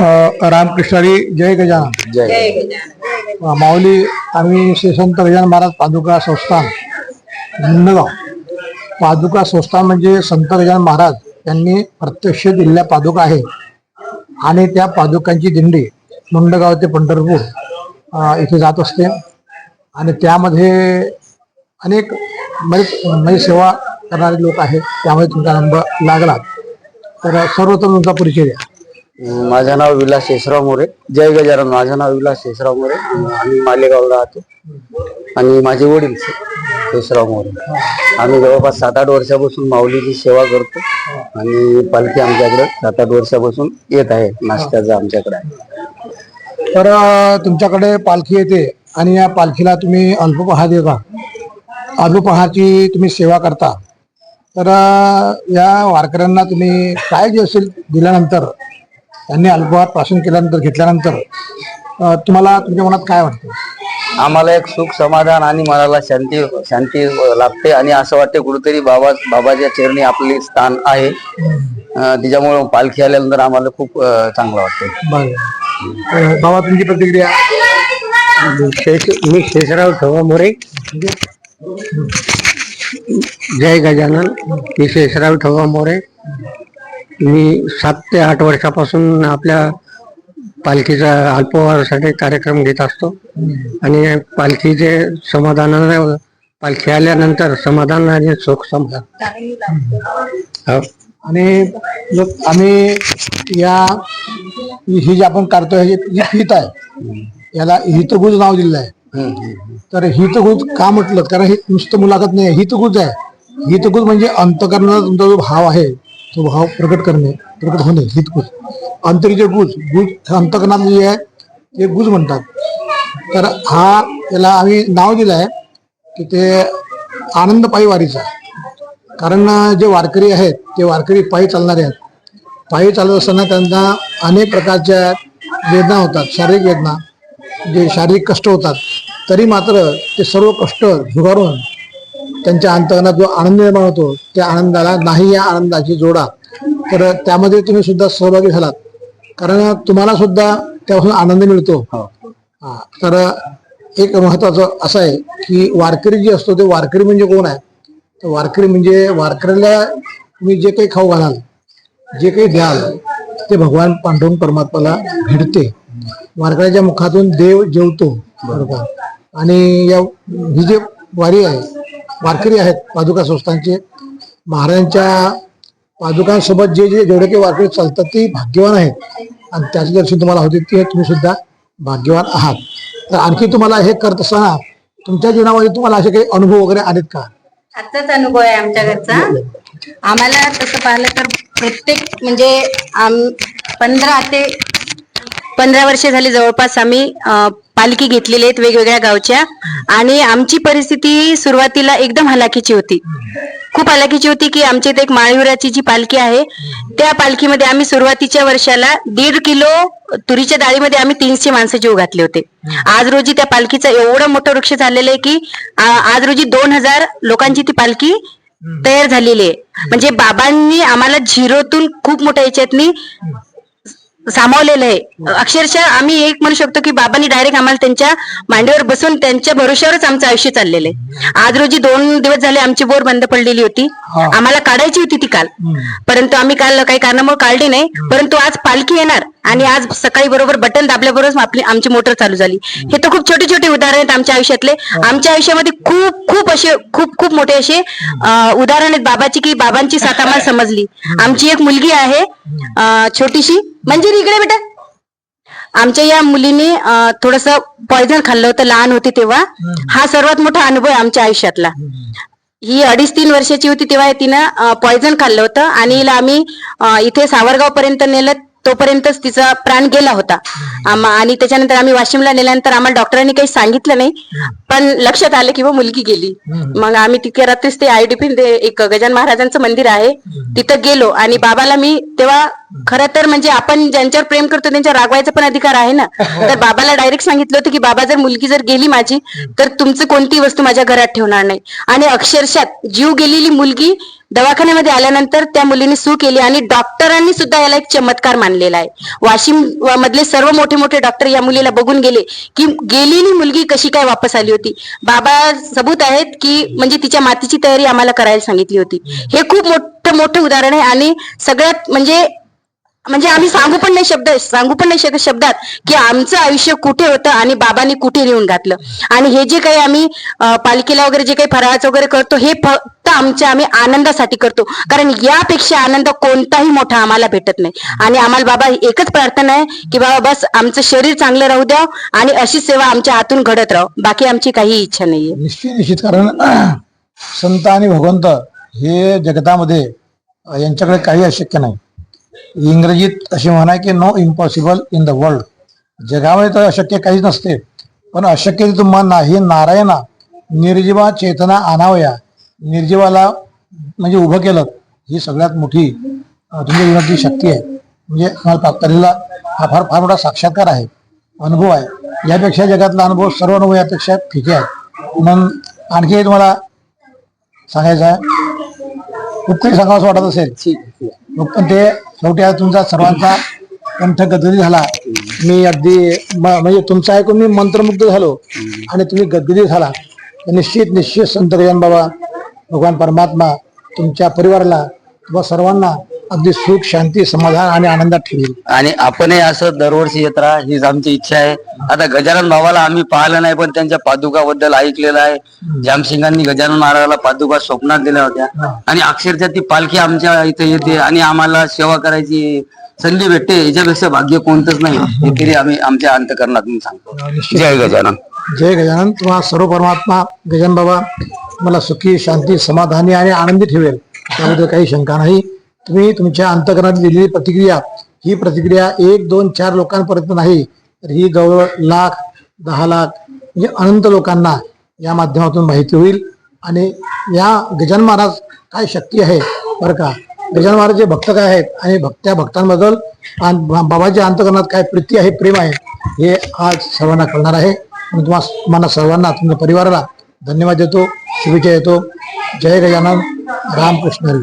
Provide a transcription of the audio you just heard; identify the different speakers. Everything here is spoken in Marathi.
Speaker 1: रामकृष्णारी जय गजानन.
Speaker 2: जय
Speaker 1: माऊली आम्ही श्री संत गजानन महाराज पादुका संस्थान झुंडगाव पादुका संस्थान म्हणजे संत गजानन महाराज यांनी प्रत्यक्ष दिलेल्या पादुका आहे आणि त्या पादुकांची दिंडी मुंडगाव ते पंढरपूर इथे जात असते. आणि त्यामध्ये अनेक म्हणजे म्हणजे सेवा करणारे लोक आहेत. त्यामुळे तुमचा नंबर लागला. तर सर्वप्रथम तुमचा परिचय द्या.
Speaker 2: माझं नाव विलास शेषराव मोरे. जय गजानन माझं नाव विलास शेषराव मोरे. आम्ही मालेगावला राहतो. आणि माझे वडील शेषराव मोरे. आम्ही जवळपास सात आठ वर्षापासून माऊलीची सेवा करतो. आणि पालखी आमच्याकडे सात आठ वर्षापासून येत आहे. नाश्त्याचं आमच्याकडे आहे.
Speaker 1: तर तुमच्याकडे पालखी येते आणि या पालखीला तुम्ही अल्पपहार देता. अल्पपहाची तुम्ही सेवा करता. तर या वारकऱ्यांना तुम्ही काय जे असेल दिल्यानंतर त्यांनी अल्पपहार प्राशन केल्यानंतर घेतल्यानंतर तुम्हाला तुमच्या मनात काय वाटतं?
Speaker 2: आम्हाला एक सुख समाधान आणि मनाला शांती शांती लाभते आणि असं वाटते कुठेतरी बाबा बाबाच्या चरणी आपले स्थान आहे. त्याच्यामुळे पालखी आल्यानंतर आम्हाला खूप चांगलं वाटते
Speaker 1: बाबा तुमची प्रतिक्रिया?
Speaker 3: मी शेषराव ठोवा मोरे. जय गजानन. मी शेषराव ठोवा मोरे. मी सात ते आठ वर्षापासून आपल्या पालखीचा अल्पवारासाठी कार्यक्रम घेत असतो. आणि पालखीचे समाधानाने पालखी आल्यानंतर समाधान आणि सुख समाधान हो.
Speaker 1: आणि आम्ही या ही जी आपण करतोय ही जी फीत आहे याला हितगुज नाव दिलेलं आहे. तर हितगुज का म्हटलं? कारण हे नुसतं मुलाखत नाही हितगुज आहे. हितगुज म्हणजे अंतकरणाचा तुमचा जो भाव आहे स्वभाव प्रकट करणे प्रकट होणे हितगुज अंतरीचे गुज गुज हे अंतकरणात जे आहे ते गुज म्हणतात. तर हा याला आम्ही नाव दिलं आहे की ते आनंद पायी वारीचा कारण जे वारकरी आहेत ते वारकरी पायी चालणारे आहेत. पायी चालत असताना त्यांना अनेक प्रकारच्या वेदना होतात शारीरिक वेदना जे शारीरिक कष्ट होतात. तरी मात्र ते सर्व कष्ट झुगारून त्यांच्या अंतकरणात जो आनंद निर्माण होतो त्या आनंदाला नाही या आनंदाची जोडा. तर त्यामध्ये तुम्ही सुद्धा सहभागी झालात. कारण तुम्हाला सुद्धा त्यापासून आनंद मिळतो. हा, तर एक महत्वाचं असं आहे की वारकरी जे असतो ते वारकरी म्हणजे कोण आहे? तर वारकरी म्हणजे वारकऱ्याला तुम्ही जे काही खाऊ घालाल जे काही द्याल ते भगवान पांडुरंग परमात्माला भेटते. वारकऱ्याच्या मुखातून देव जेवतो. बरोबर? आणि या ही जे वारी आहे वारकरी आहेत पादुका संस्थांचे. महाराजांच्या पादुकांसोबत जे जे जेवढे काही वारकरी चालतात ते भाग्यवान आहेत. आणि त्याचे दर्शन तुम्हाला होते ते तुम्ही सुद्धा भाग्यवान आहात. तर आणखी तुम्हाला हे करत असताना तुमच्या जीवनामध्ये तुम्हाला असे काही अनुभव वगैरे आलेत का?
Speaker 4: आताच अनुभव आहे आमच्या घरचा. आम्हाला तसं पाहिलं तर प्रत्येक म्हणजे आम पंधरा ते पंधरा वर्षे झाली जवळपास आम्ही पालखी घेतलेली आहेत वेगवेगळ्या गावच्या. आणि आमची परिस्थिती सुरुवातीला एकदम हलाखीची होती. खूप हलाखीची होती की आमच्या इथे एक माळीवराची जी पालखी आहे त्या पालखीमध्ये आम्ही सुरुवातीच्या वर्षाला दीड किलो तुरीच्या डाळीमध्ये आम्ही तीनशे माणसं जीव घातले होते. आज रोजी त्या पालखीचं एवढं मोठं वृक्ष झालेलं आहे की आज रोजी दोन हजार लोकांची ती पालखी तयार झालेली आहे. म्हणजे बाबांनी आम्हाला झिरोतून खूप मोठ्या याच्यातनी सामावलेलं आहे. अक्षरशः आम्ही एक म्हणू शकतो की बाबांनी डायरेक्ट आम्हाला त्यांच्या मांडीवर बसून त्यांच्या भरोश्यावरच आमचं आयुष्य चाललेलं आहे. आज रोजी दोन दिवस झाले आमची बोर बंद पडलेली होती. आम्हाला काढायची होती ती काल. परंतु आम्ही काल काही कारणामुळे काढली नाही. परंतु आज पालखी येणार आणि आज सकाळी बरोबर बटन दाबल्याबरोबर आपली आमची मोटर चालू झाली. हे तर खूप छोटे छोटे उदाहरण आहेत आमच्या आयुष्यातले. आमच्या आयुष्यामध्ये खूप खूप असे खूप खूप मोठे असे उदाहरण आहेत बाबाची की बाबांची साथ आम्हाला समजली. आमची एक मुलगी आहे छोटीशी. मंजिरी इकडे बेटा. आमच्या या मुलीने थोडस पॉयझन खाल्लं होतं लहान होती तेव्हा. हा सर्वात मोठा अनुभव आहे आमच्या आयुष्यातला. ही अडीच तीन वर्षाची होती तेव्हा तिनं पॉयझन खाल्लं होतं आणि हिला आम्ही इथे सावरगाव पर्यंत नेलं तोपर्यंतच तिचा प्राण गेला होता. आम- आणि त्याच्यानंतर आम्ही वाशिमला नेल्यानंतर आम्हाला डॉक्टरांनी काही सांगितलं नाही पण लक्षात आलं की मुलगी गेली. मग आम्ही तिथे रात्रीच ते आयडीपी एक गजान महाराजांचं मंदिर आहे तिथं गेलो आणि बाबाला मी तेव्हा खरं तर म्हणजे आपण ज्यांच्यावर प्रेम करतो त्यांच्यावर रागवायचा पण अधिकार आहे ना. तर बाबाला डायरेक्ट सांगितलं होतं की बाबा जर मुलगी जर गेली माझी तर तुमचं कोणती वस्तू माझ्या घरात ठेवणार नाही. आणि अक्षरशः जीव गेलेली मुलगी दवाखान्यामध्ये आल्यानंतर त्या मुलीने सू केली आणि डॉक्टरांनी सुद्धा याला एक चमत्कार मानलेला आहे. वाशिम मधले सर्व मोठे मोठे डॉक्टर या मुलीला बघून गेले की गेलेली मुलगी कशी काय वापस आली होती. बाबा सबूत आहेत की म्हणजे तिच्या मातीची तयारी आम्हाला करायला सांगितली होती. हे खूप मोठं मोठं उदाहरण आहे आणि सगळ्यात म्हणजे म्हणजे आम्ही सांगू पण नाही शब्द सांगू पण नाही शकत शब्दात की आमचं आयुष्य कुठे होतं आणि बाबांनी कुठे नेऊन घातलं. आणि हे जे काही आम्ही पालिकेला पालखीला वगैरे जे काही फराळाचं वगैरे करतो हे फक्त आमच्या आम्ही आनंदासाठी करतो. कारण यापेक्षा आनंद कोणताही मोठा आम्हाला भेटत नाही. आणि आम्हाला बाबा एकच प्रार्थना आहे की बाबा बस आमचं शरीर चांगलं राहू द्या आणि अशी सेवा आमच्या हातून घडत राहू. बाकी आमची काही इच्छा नाहीये.
Speaker 1: निश्चित निश्चित. कारण संत आणि भगवंत हे जगतामध्ये यांच्याकडे काही अशक्य नाही. इंग्रजीत असे म्हणाय की no impossible in the world जगामध्ये तर अशक्य काहीच नसते पण अशक्य तुम्हाला हे नारायणा निर्जीवा चेतना आणावया. निर्जीवाला म्हणजे उभं केलं ही सगळ्यात मोठी तुमची तुमच्या जीवनातली शक्ती आहे. म्हणजे आम्हाला प्राप्तलेला हा फार फार मोठा साक्षात्कार आहे अनुभव आहे. यापेक्षा जगातला अनुभव सर्व अनुभव यापेक्षा फिके आहे. म्हणून आणखी तुम्हाला सांगायचं आहे. खूप काही सांगावं असं वाटत असेल. ठीक आहे. ते शेवटी आज तुमचा सर्वांचा कंठ गदगदी झाला. मी अगदी म- म्हणजे तुमचं ऐकून मी मंत्रमुग्ध झालो आणि तुम्ही गदगदी झाला. निश्चित निश्चित संत गजान बाबा भगवान परमात्मा तुमच्या परिवाराला किंवा सर्वांना अगदी सुख शांती समाधान आणि आनंदात ठेवील.
Speaker 2: आणि आपणही असं दरवर्षी येत राहा हीच आमची इच्छा आहे. आता गजानन बाबाला आम्ही पाहिलं नाही पण त्यांच्या पादुकाबद्दल ऐकलेलं आहे. जामसिंगांनी गजानन महाराजाला पादुका स्वप्नात दिल्या होत्या. आणि अक्षरशः ती पालखी आमच्या इथे येते आणि आम्हाला सेवा करायची संधी भेटते. याच्यापेक्षा भाग्य कोणतंच नाही. हे तरी आम्ही आमच्या अंतकरणातून सांगतो. जय गजानन.
Speaker 1: जय गजानन. तुम्हा सर्व परमात्मा गजानन बाबा मला सुखी शांती समाधानी आणि आनंदी ठेवेल. त्याबद्दल काही शंका नाही. तुम्ही तुमच्या अंतकरणात दिलेली प्रतिक्रिया ही प्रतिक्रिया एक दोन चार लोकांपर्यंत नाही तर ही जवळ लाख दहा लाख म्हणजे अनंत लोकांना या माध्यमातून माहिती होईल. आणि या गजान महाराज काय शक्ती आहे बरं का? गजान महाराज जे भक्त काय आहेत आणि भक्त्या भक्तांबद्दल बाबाच्या अंतकरणात काय प्रीती आहे प्रेम आहे हे आज सर्वांना कळणार आहे. म्हणून तुम्हा तुम्हाला सर्वांना तुमच्या परिवाराला धन्यवाद देतो शुभेच्छा देतो. जय गजानन रामकृष्ण